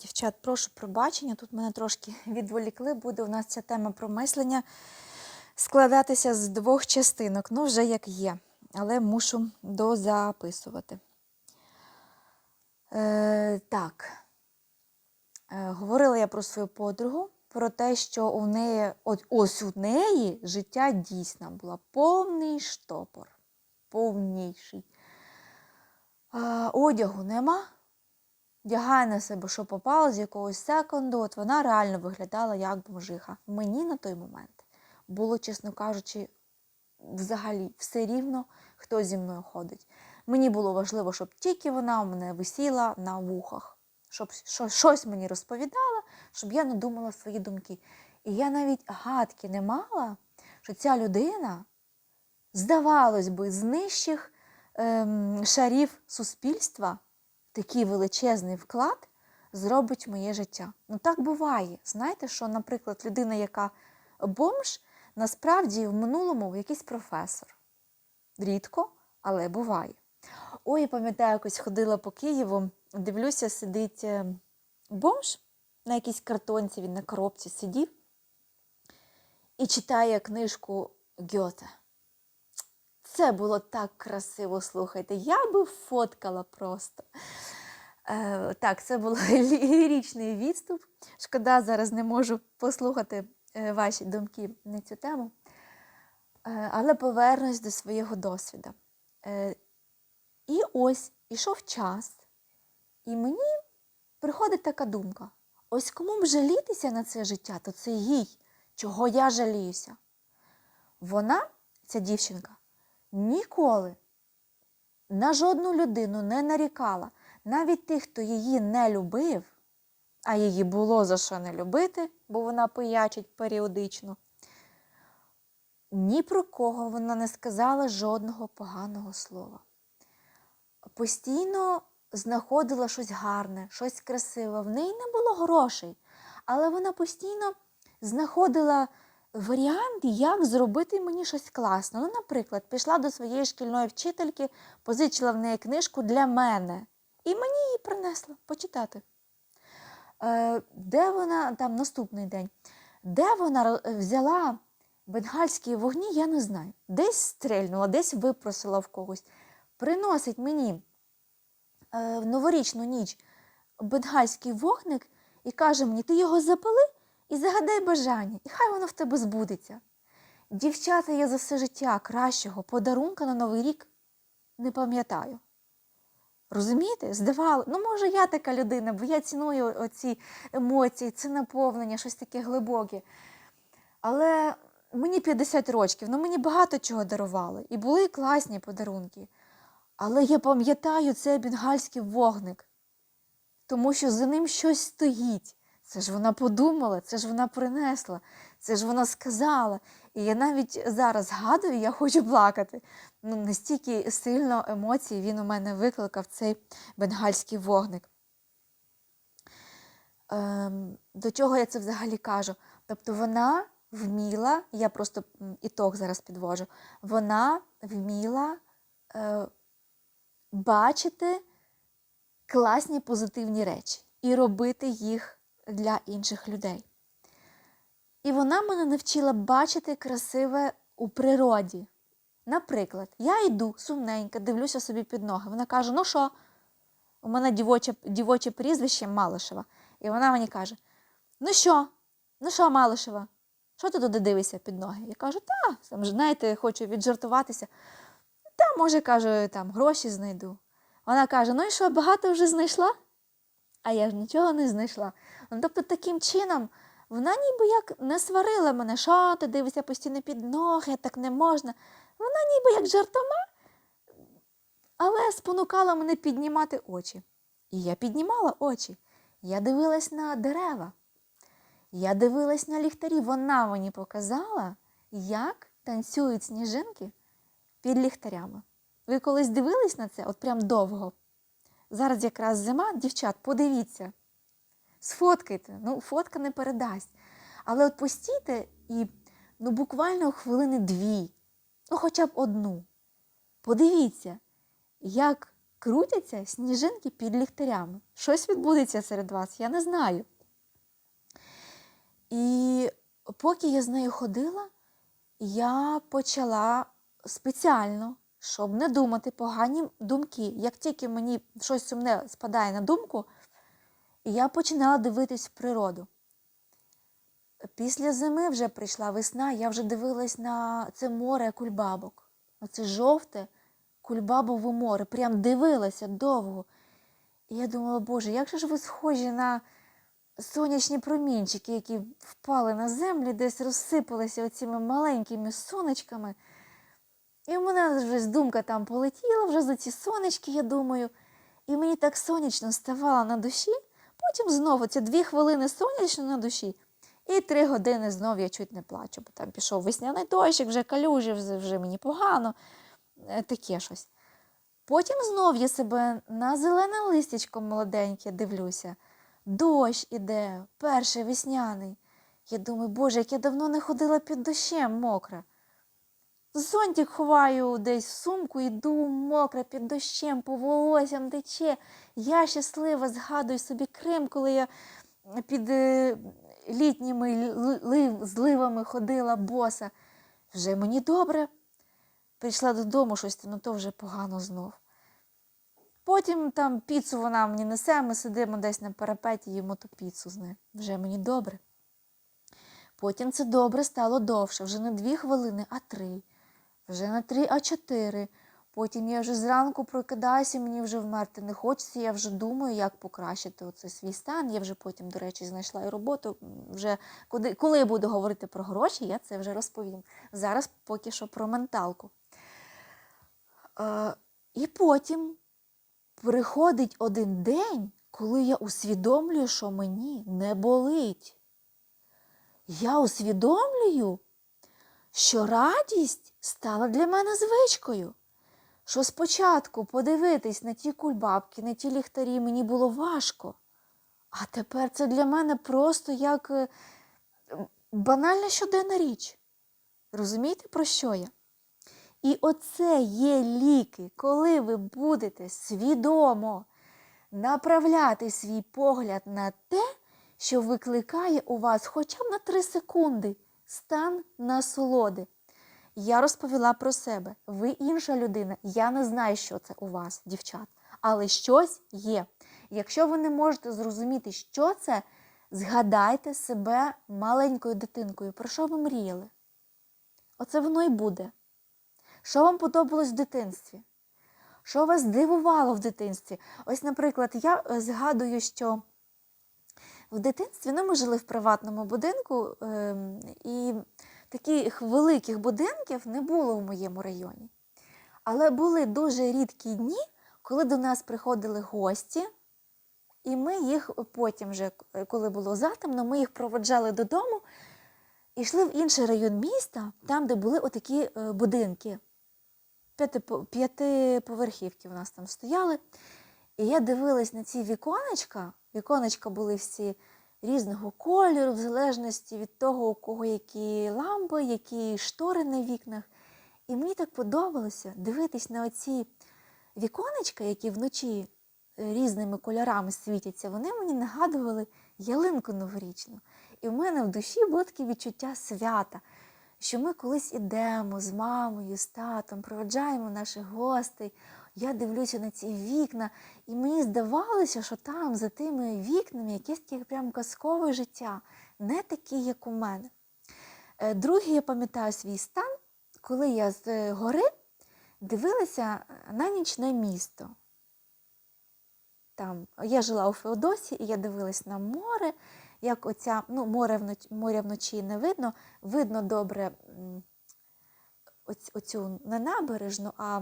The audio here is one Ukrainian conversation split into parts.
дівчат, прошу пробачення. Тут мене трошки відволікли. Буде у нас ця тема про мислення складатися з двох частинок. Ну, вже як є, але мушу дозаписувати. Е, так. Е, говорила я про свою подругу, про те, що у неї, от, ось у неї життя дійсно було повний штопор. Повніший. А, одягу нема. Вдягає на себе, що попало з якогось секунду, от вона реально виглядала як бомжиха. Мені на той момент було, чесно кажучи, взагалі все рівно, хто зі мною ходить. Мені було важливо, щоб тільки вона у мене висіла на вухах, щоб щось мені розповідала, щоб я не думала свої думки. І я навіть гадки не мала, що ця людина, здавалось би, з нижчих ем, шарів суспільства такий величезний вклад зробить моє життя. Ну так буває. Знаєте, що, наприклад, людина, яка бомж, насправді в минулому якийсь професор. Рідко, але буває. Ой, пам'ятаю, якось ходила по Києву, дивлюся, сидить е, бомж на якійсь картонці, він на коробці сидів і читає книжку Гьоте. Це було так красиво, слухайте. Я би фоткала просто. Е, так, це був ліричний відступ. Шкода, зараз не можу послухати е, ваші думки на цю тему. Е, але повернусь до свого досвіду. І ось ішов час, і мені приходить така думка: ось кому б жалітися на це життя, то це їй, чого я жаліюся. Вона, ця дівчинка, ніколи на жодну людину не нарікала. Навіть тих, хто її не любив, а її було за що не любити, бо вона пиячить періодично. Ні про кого вона не сказала жодного поганого слова. Постійно знаходила щось гарне, щось красиве. В неї не було грошей, але вона постійно знаходила варіанти, як зробити мені щось класне. Ну, наприклад, пішла до своєї шкільної вчительки, позичила в неї книжку для мене. І мені її принесла почитати. Е, де вона там наступний день? Де вона взяла бенгальські вогні, я не знаю. Десь стрельнула, десь випросила в когось. Приносить мені е, в новорічну ніч бенгальський вогник і каже мені, ти його запали і загадай бажання, і хай воно в тебе збудеться. Дівчата, я за все життя кращого подарунка на Новий рік не пам'ятаю. Розумієте? Здавало, ну може я така людина, бо я ціную оці емоції, це наповнення, щось таке глибоке. Але мені 50 років, ну мені багато чого дарували. І були класні подарунки. Але я пам'ятаю цей бенгальський вогник, тому що за ним щось стоїть. Це ж вона подумала, це ж вона принесла, це ж вона сказала. І я навіть зараз згадую, я хочу плакати. Ну, настільки сильно емоцій він у мене викликав цей бенгальський вогник. Ем, до чого я це взагалі кажу? Тобто вона вміла, я просто м, ітог зараз підвожу, вона вміла е, бачити класні позитивні речі і робити їх для інших людей. І вона мене навчила бачити красиве у природі. Наприклад, я йду сумненько, дивлюся собі під ноги. Вона каже: ну що, у мене дівоче, дівоче прізвище Малишева. І вона мені каже: Ну що, ну що, Малишева, що ти туди дивишся під ноги? Я кажу, та, там знаєте, хочу віджартуватися. Та, може, кажу, там гроші знайду. Вона каже: Ну і що, багато вже знайшла? А я ж нічого не знайшла. Ну, тобто, таким чином, вона ніби як не сварила мене, що ти дивишся постійно під ноги, так не можна. Вона ніби як жартома, але спонукала мене піднімати очі. І я піднімала очі. Я дивилась на дерева. Я дивилась на ліхтарі. Вона мені показала, як танцюють сніжинки під ліхтарями. Ви колись дивились на це? От прям довго. Зараз якраз зима, дівчат, подивіться. Сфоткайте. Ну, фотка не передасть. Але от постійте і ну, буквально хвилини дві, ну хоча б одну. Подивіться, як крутяться сніжинки під ліхтарями. Щось відбудеться серед вас, я не знаю. І поки я з нею ходила, я почала спеціально, щоб не думати погані думки. Як тільки мені щось сумне спадає на думку, я починала дивитись природу. Після зими вже прийшла весна, я вже дивилась на це море кульбабок. Оце жовте кульбабове море. Прям дивилася довго. І я думала, Боже, як же ж ви схожі на сонячні промінчики, які впали на землю, десь розсипалися оціми маленькими сонечками. І в мене вже думка там полетіла вже за ці сонечки, я думаю. І мені так сонячно ставало на душі, потім знову ці дві хвилини сонячно на душі. І три години знов я чуть не плачу, бо там пішов весняний дощик, вже калюжі, вже, мені погано, е, таке щось. Потім знов я себе на зелене листячко молоденьке дивлюся. Дощ іде, перший весняний. Я думаю, боже, як я давно не ходила під дощем мокра. Зонтик ховаю десь в сумку, йду мокра під дощем, по волоссям тече. Я щаслива, згадую собі Крим, коли я під е, літніми ли- ли- зливами ходила боса. Вже мені добре. Прийшла додому щось, ну то вже погано знов. Потім там піцу вона мені несе, ми сидимо десь на парапеті, їмо ту піцу з нею. Вже мені добре. Потім це добре стало довше, вже не дві хвилини, а три, вже не три, а чотири. Потім я вже зранку прокидаюся, мені вже вмерти не хочеться, я вже думаю, як покращити оцей свій стан. Я вже потім, до речі, знайшла і роботу. Вже коли, коли я буду говорити про гроші, я це вже розповім. Зараз поки що про менталку. Е, і потім приходить один день, коли я усвідомлюю, що мені не болить. Я усвідомлюю, що радість стала для мене звичкою. Що спочатку подивитись на ті кульбабки, на ті ліхтарі мені було важко. А тепер це для мене просто як е, банальна щоденна річ. Розумієте, про що я? І оце є ліки, коли ви будете свідомо направляти свій погляд на те, що викликає у вас хоча б на 3 секунди стан насолоди. Я розповіла про себе. Ви інша людина. Я не знаю, що це у вас, дівчат, але щось є. Якщо ви не можете зрозуміти, що це, згадайте себе маленькою дитинкою. Про що ви мріяли? Оце воно і буде. Що вам подобалось в дитинстві? Що вас дивувало в дитинстві? Ось, наприклад, я е, згадую, що в дитинстві ну, ми жили в приватному будинку, ем, і таких великих будинків не було в моєму районі. Але були дуже рідкі дні, коли до нас приходили гості, і ми їх потім, вже, коли було затемно, ми їх проводжали додому і йшли в інший район міста, там, де були отакі е, будинки. П'ятиповерхівки у нас там стояли. І я дивилась на ці віконечка. Віконечка були всі різного кольору, в залежності від того, у кого які лампи, які штори на вікнах. І мені так подобалося дивитись на оці віконечка, які вночі е, різними кольорами світяться. Вони мені нагадували ялинку новорічну. І в мене в душі було таке відчуття свята, що ми колись ідемо з мамою, з татом, проведжаємо наших гостей. Я дивлюся на ці вікна, і мені здавалося, що там, за тими вікнами, якесь таке прям казкове життя, не таке, як у мене. Е, Другий, я пам'ятаю свій стан, коли я з е, гори дивилася на нічне місто. Там я жила у Феодосі, і я дивилась на море, як оця, ну, море вночі, моря вночі не видно, видно добре оць, оцю не набережну, а,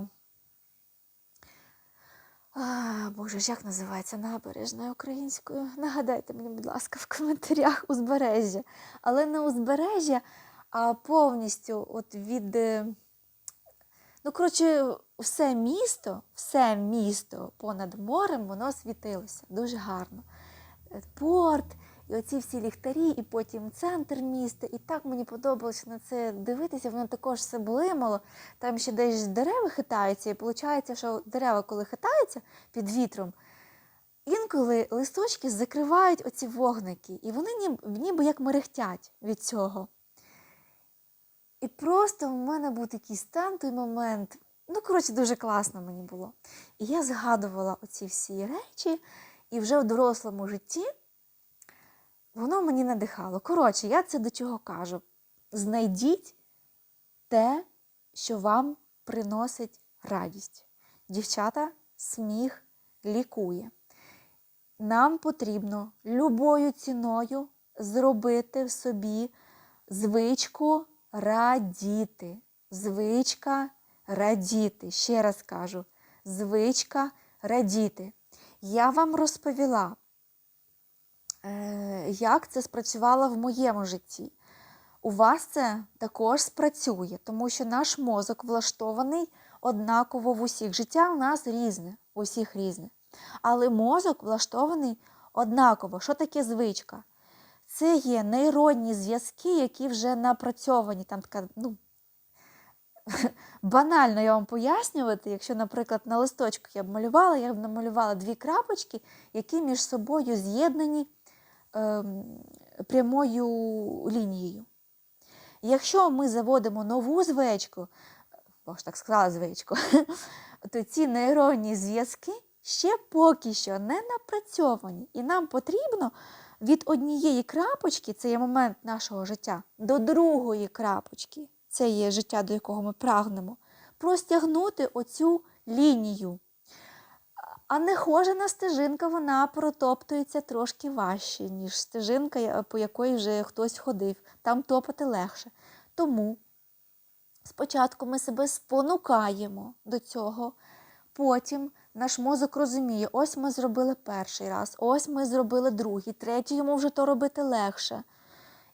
а Боже ж, як називається набережна українською? Нагадайте мені, будь ласка, в коментарях узбережжя. Але не узбережжя, а повністю от від. е, Ну, коротше, все місто, все місто понад морем, воно світилося дуже гарно. Е, Порт, і оці всі ліхтарі, і потім центр міста. І так мені подобалося на це дивитися. Воно також все блимало. Там ще десь дерева хитаються, і виходить, що дерева, коли хитаються під вітром, інколи листочки закривають оці вогники, і вони ніби, ніби як мерехтять від цього. І просто в мене був такий стан той момент. Ну, коротше, дуже класно мені було. І я згадувала оці всі речі, і вже в дорослому житті воно мені надихало. Коротше, я це до чого кажу. Знайдіть те, що вам приносить радість. Дівчата, сміх лікує. Нам потрібно любою ціною зробити в собі звичку радіти. Звичка радіти. Ще раз кажу, звичка радіти. Я вам розповіла, як це спрацювало в моєму житті. У вас це також спрацює, тому що наш мозок влаштований однаково в усіх. Життя у нас різне, у всіх різне. Але мозок влаштований однаково. Що таке звичка? Це є нейронні зв'язки, які вже напрацьовані. Там така, ну, банально я вам пояснювати, якщо, наприклад, на листочку я б малювала, я б намалювала дві крапочки, які між собою з'єднані прямою лінією. Якщо ми заводимо нову звичку, бо ж так сказала звичку, то ці нейронні зв'язки ще поки що не напрацьовані. І нам потрібно від однієї крапочки, це є момент нашого життя, до другої крапочки, це є життя, до якого ми прагнемо, простягнути оцю лінію. А нехожена стежинка, вона протоптується трошки важче, ніж стежинка, по якої вже хтось ходив. Там топати легше. Тому спочатку ми себе спонукаємо до цього, потім наш мозок розуміє, ось ми зробили перший раз, ось ми зробили другий, третій йому вже то робити легше.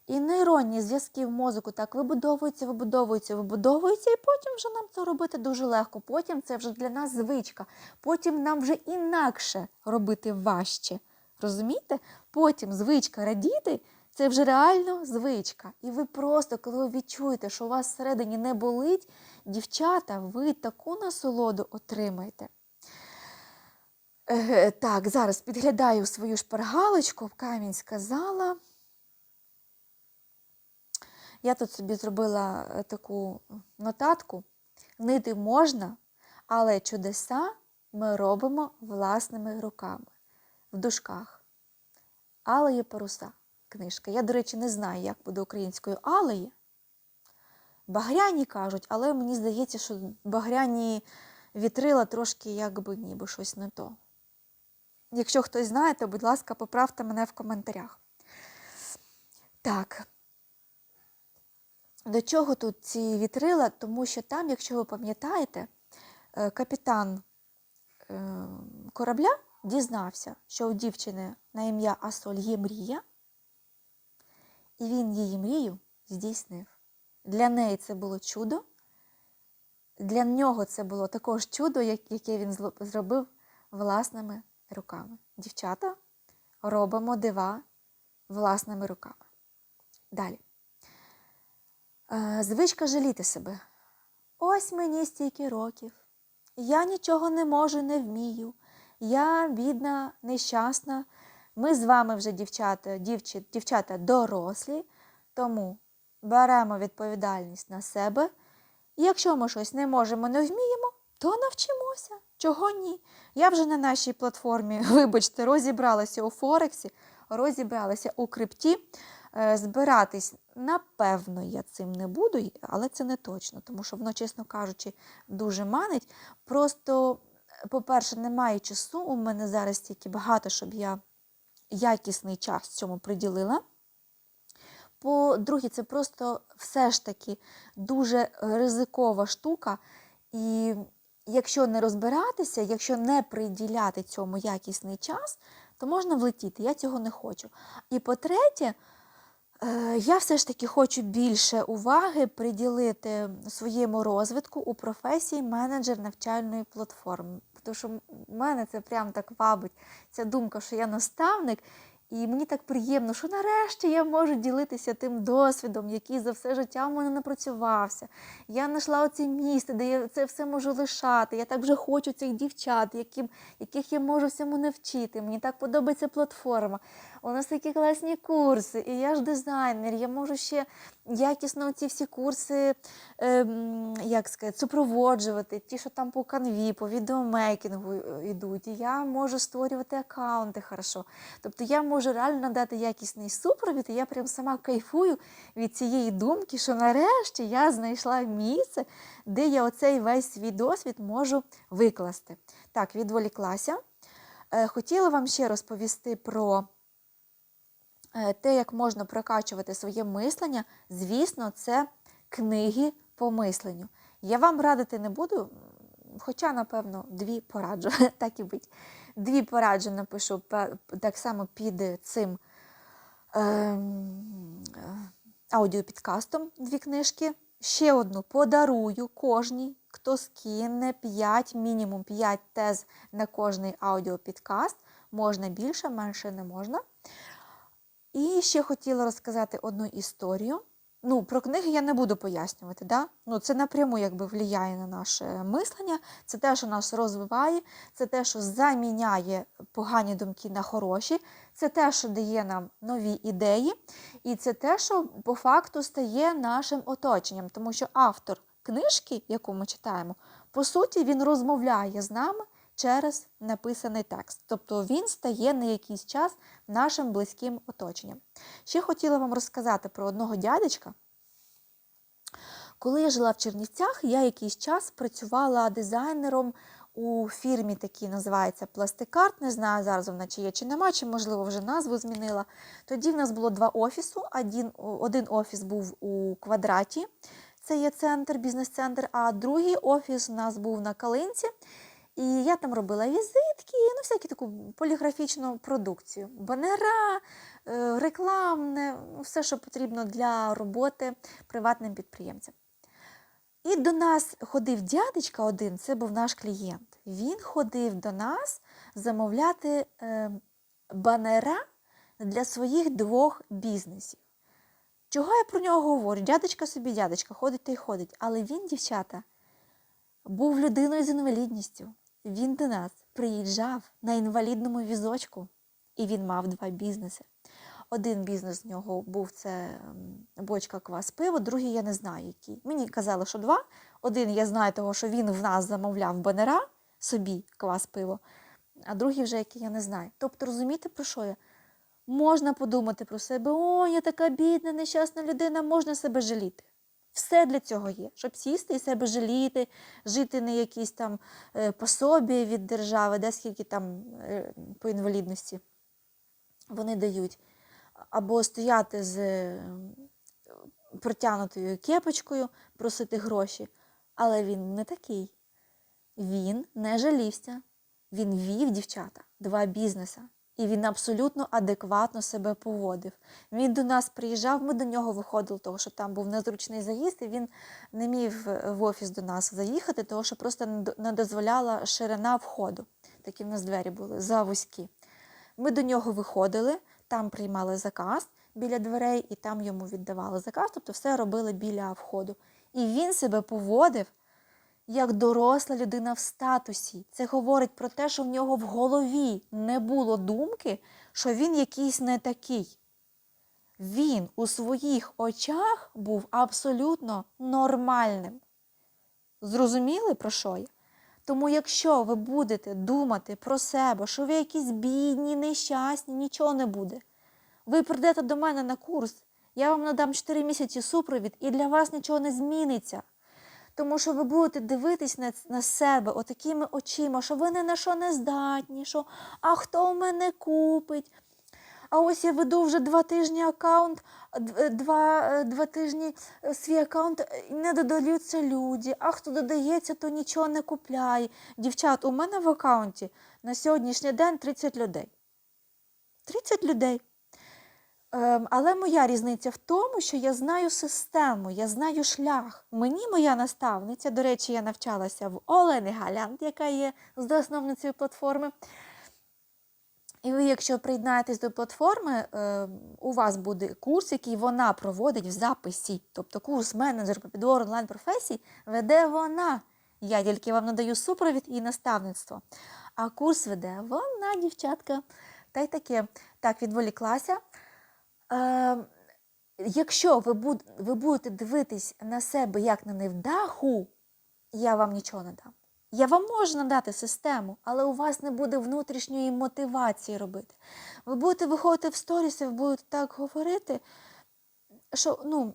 І нейронні зв'язки в мозку так вибудовуються, вибудовуються, вибудовуються, і потім вже нам це робити дуже легко. Потім це вже для нас звичка. Потім нам вже інакше робити важче. Розумієте? Потім звичка радіти це вже реально звичка. І ви просто, коли ви відчуєте, що у вас всередині не болить, дівчата, ви таку насолоду отримаєте. Е, так, зараз підглядаю свою шпаргалочку, камінь сказала. Я тут собі зробила е, таку нотатку. Нити можна, але чудеса ми робимо власними руками в дужках. Алеє паруса книжка. Я, до речі, не знаю, як буде українською алеє. Багряні кажуть, але мені здається, що багряні вітрила трошки якби ніби щось не то. Якщо хтось знає, то, будь ласка, поправте мене в коментарях. Так. До чого тут ці вітрила? Тому що там, якщо ви пам'ятаєте, е, капітан е, корабля дізнався, що у дівчини на ім'я Асоль є мрія, і він її мрію здійснив. Для неї це було чудо, для нього це було також чудо, яке він зробив власними руками. Дівчата робимо дива власними руками. Далі. Звичка жаліти себе. Ось мені стільки років. Я нічого не можу, не вмію. Я бідна, нещасна. Ми з вами вже, дівчата, дівчі, дівчата дорослі, тому беремо відповідальність на себе. І якщо ми щось не можемо, не вміємо, то навчимося. Чого ні? Я вже на нашій платформі, вибачте, розібралася у Форексі, розібралася у крипті. Е, збиратись, напевно, я цим не буду, але це не точно, тому що воно, чесно кажучи, дуже манить. Просто, по-перше, немає часу. У мене зараз тільки багато, щоб я якісний час цьому приділила. По-друге, це просто все ж таки дуже ризикова штука. І якщо не розбиратися, якщо не приділяти цьому якісний час, то можна влетіти. Я цього не хочу. І по-третє, Е, я все ж таки хочу більше уваги приділити своєму розвитку у професії менеджер навчальної платформи. Тому що мене це прям так вабить ця думка, що я наставник, І мені так приємно, що нарешті я можу ділитися тим досвідом, який за все життя в мене напрацювався. Я знайшла оце місце, де я це все можу лишати. Я так вже хочу цих дівчат, яким, яких я можу всьому навчити. Мені так подобається платформа. У нас такі класні курси, і я ж дизайнер, я можу ще якісно ці всі курси ем, як сказати, супроводжувати, ті, що там по канві, по відеомейкінгу е, йдуть. І я можу створювати аккаунти хорошо. Тобто я можу реально надати якісний супровід, і я прям сама кайфую від цієї думки, що нарешті я знайшла місце, де я оцей весь свій досвід можу викласти. Так, відволіклася. Е, Хотіла вам ще розповісти про е, те, як можна прокачувати своє мислення. Звісно, це книги по мисленню. Я вам радити не буду, хоча, напевно, дві пораджу, так і бить. Дві пораджу напишу так само під цим е, аудіопідкастом дві книжки. Ще одну подарую кожній, хто скине 5, мінімум 5 тез на кожний аудіопідкаст. Можна більше, менше не можна. І ще хотіла розказати одну історію. Ну, про книги я не буду пояснювати, да? ну, це напряму якби впливає на наше мислення, це те, що нас розвиває, це те, що заміняє погані думки на хороші, це те, що дає нам нові ідеї, і це те, що по факту стає нашим оточенням, тому що автор книжки, яку ми читаємо, по суті, він розмовляє з нами через написаний текст. Тобто він стає на якийсь час нашим близьким оточенням. Ще хотіла вам розказати про одного дядечка. Коли я жила в Чернівцях, я якийсь час працювала дизайнером у фірмі, такій називається Пластикарт. Не знаю, зараз вона чи є, чи нема, чи, можливо, вже назву змінила. Тоді в нас було два офісу. Один, один офіс був у квадраті, це є центр, бізнес-центр, а другий офіс у нас був на Калинці. І я там робила візитки, ну, всяку таку поліграфічну продукцію. Банера, е, рекламне, все, що потрібно для роботи приватним підприємцям. І до нас ходив дядечка один, це був наш клієнт. Він ходив до нас замовляти е, банера для своїх двох бізнесів. Чого я про нього говорю? Дядечка собі дядечка, ходить та й ходить. Але він, дівчата, був людиною з інвалідністю. Він до нас приїжджав на інвалідному візочку, і він мав два бізнеси. Один бізнес в нього був це бочка квас пива, другий я не знаю який. Мені казали, що два. Один я знаю того, що він в нас замовляв банера собі квас пиво, а другий вже який я не знаю. Тобто, розумієте, про що я? Можна подумати про себе, о, я така бідна, нещасна людина, можна себе жаліти. Все для цього є, щоб сісти і себе жаліти, жити на якісь там е, пособі від держави, де скільки там е, по інвалідності вони дають. Або стояти з е, протягнутою кепочкою, просити гроші. Але він не такий. Він не жалівся. Він вів дівчата два бізнеса. І він абсолютно адекватно себе поводив. Він до нас приїжджав, ми до нього виходили, тому що там був незручний заїзд, і він не міг в- офіс до нас заїхати, тому що просто не дозволяла ширина входу. Такі в нас двері були завузькі. Ми до нього виходили, там приймали заказ біля дверей, і там йому віддавали заказ, тобто все робили біля входу. І він себе поводив як доросла людина в статусі. Це говорить про те, що в нього в голові не було думки, що він якийсь не такий. Він у своїх очах був абсолютно нормальним. Зрозуміли, про що я? Тому, якщо ви будете думати про себе, що ви якісь бідні, нещасні, нічого не буде. Ви прийдете до мене на курс, я вам надам 4 місяці супровід, і для вас нічого не зміниться. Тому що ви будете дивитись на, на себе отакими очима, що ви ні на що не здатні, що а хто в мене купить. А ось я веду вже два тижні аккаунт, е, два, е, два тижні е, свій аккаунт не додаються люди. А хто додається, то нічого не купляє. Дівчат, у мене в аккаунті на сьогоднішній день 30 людей. 30 людей. Ем, але моя різниця в тому, що я знаю систему, я знаю шлях. Мені моя наставниця, до речі, я навчалася в Олени Галянд, яка є засновницею платформи. І ви, якщо приєднаєтесь до платформи, е, у вас буде курс, який вона проводить в записі. Тобто курс менеджер по підбору онлайн-професій веде вона. Я тільки вам надаю супровід і наставництво. А курс веде вона, дівчатка. Та й таке. Так, відволіклася. Е, якщо ви, буд, ви будете дивитись на себе як на невдаху, я вам нічого не дам. Я вам можу надати систему, але у вас не буде внутрішньої мотивації робити. Ви будете виходити в сторіси, ви будете так говорити, що ну,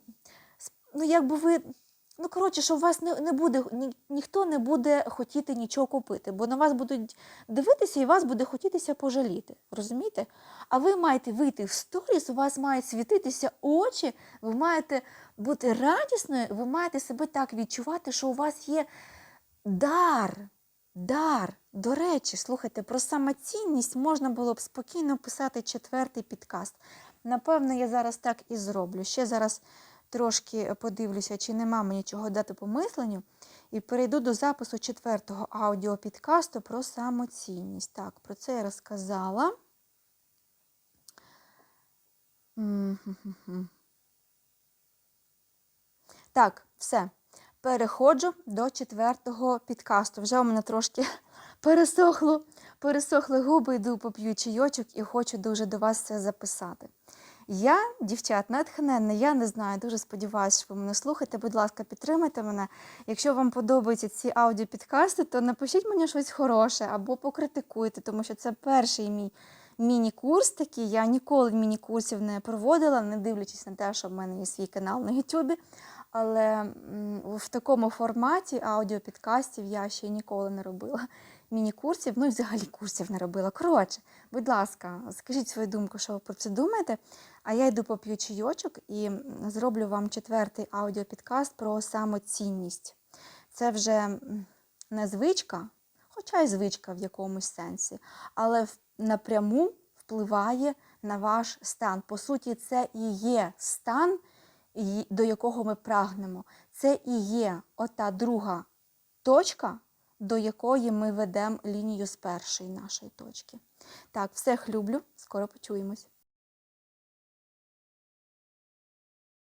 ну якби ви. Ну, коротше, що у вас не, не буде, ні, ніхто не буде хотіти нічого купити, бо на вас будуть дивитися і вас буде хотітися пожаліти. Розумієте? А ви маєте вийти в сторіс, у вас мають світитися очі, ви маєте бути радісною, ви маєте себе так відчувати, що у вас є дар. Дар. До речі, слухайте, про самоцінність можна було б спокійно писати четвертий підкаст. Напевно, я зараз так і зроблю. Ще зараз трошки подивлюся, чи нема мені чого дати по мисленню, і перейду до запису четвертого аудіопідкасту про самоцінність. Так, про це я розказала. Так, все. Переходжу до четвертого підкасту. Вже у мене трошки пересохло, пересохли губи, йду поп'ю чайочок і хочу дуже до вас це записати. Я, дівчат, натхненна, я не знаю, дуже сподіваюся, що ви мене слухаєте. Будь ласка, підтримайте мене. Якщо вам подобаються ці аудіопідкасти, то напишіть мені щось хороше або покритикуйте, тому що це перший мій міні-курс такий. Я ніколи міні-курсів не проводила, не дивлячись на те, що в мене є свій канал на Ютубі. Але в такому форматі аудіопідкастів я ще ніколи не робила міні-курсів, ну і взагалі курсів не робила. Коротше, будь ласка, скажіть свою думку, що ви про це думаєте. А я йду поп'ю чайочок і зроблю вам четвертий аудіопідкаст про самоцінність. Це вже не звичка, хоча й звичка в якомусь сенсі, але напряму впливає на ваш стан. По суті, це і є стан, до якого ми прагнемо. Це і є ота друга точка, до якої ми ведемо лінію з першої нашої точки. Так, всіх люблю, скоро почуємось.